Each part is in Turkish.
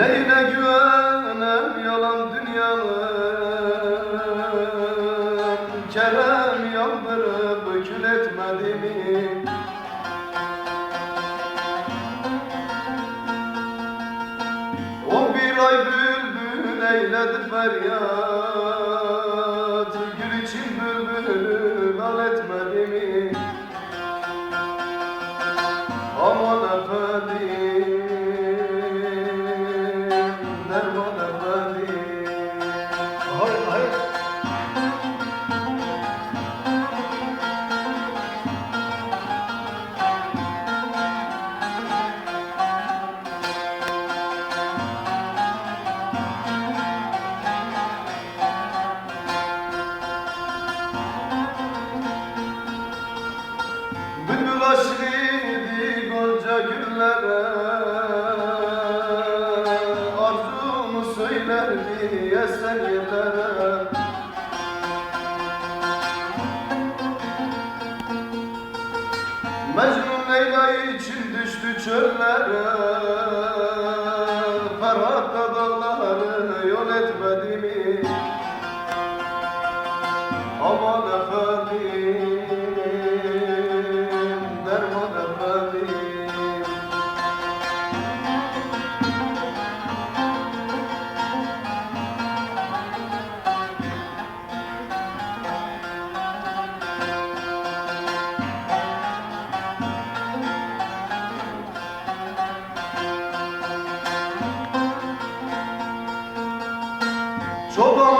Neyine güvenem yalan dünyanın Kerem yandırıp kül etmedi mi? O bir ay bülbül eyledi feryat Aşkıydı gonca güllere Arzumu söylerdi esen yerlere Mecnun Leyla için düştü çöllere. Ferhat da dağları yol etmedi mi? Aman efendim, ಶೋಭಾಮ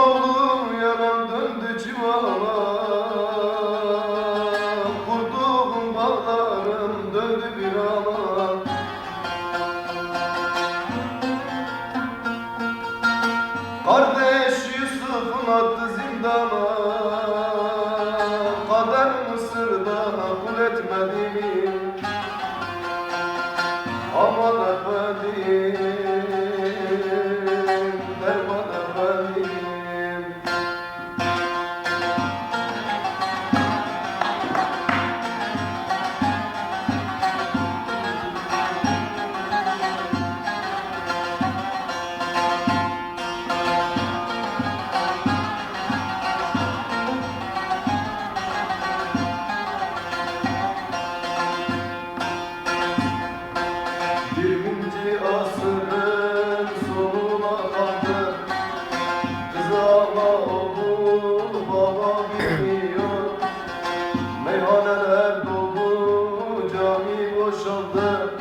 Meyhaneler doldu cami boşaldı.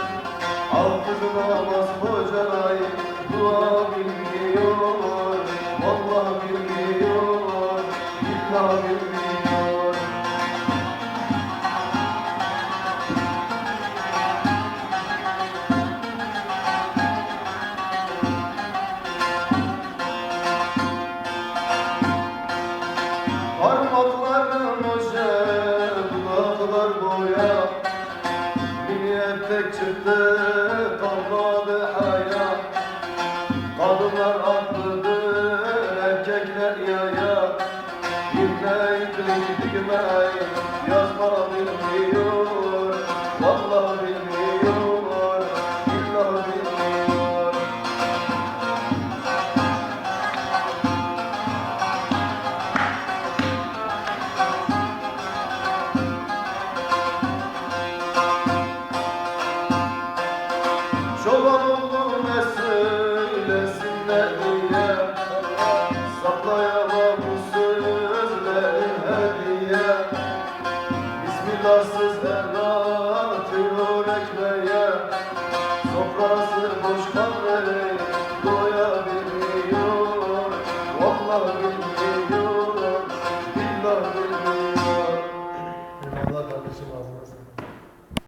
Hafız namaz hocalar dua bilmiyor Vallahi bilmiyor, billah bilmiyor Parmakların oje,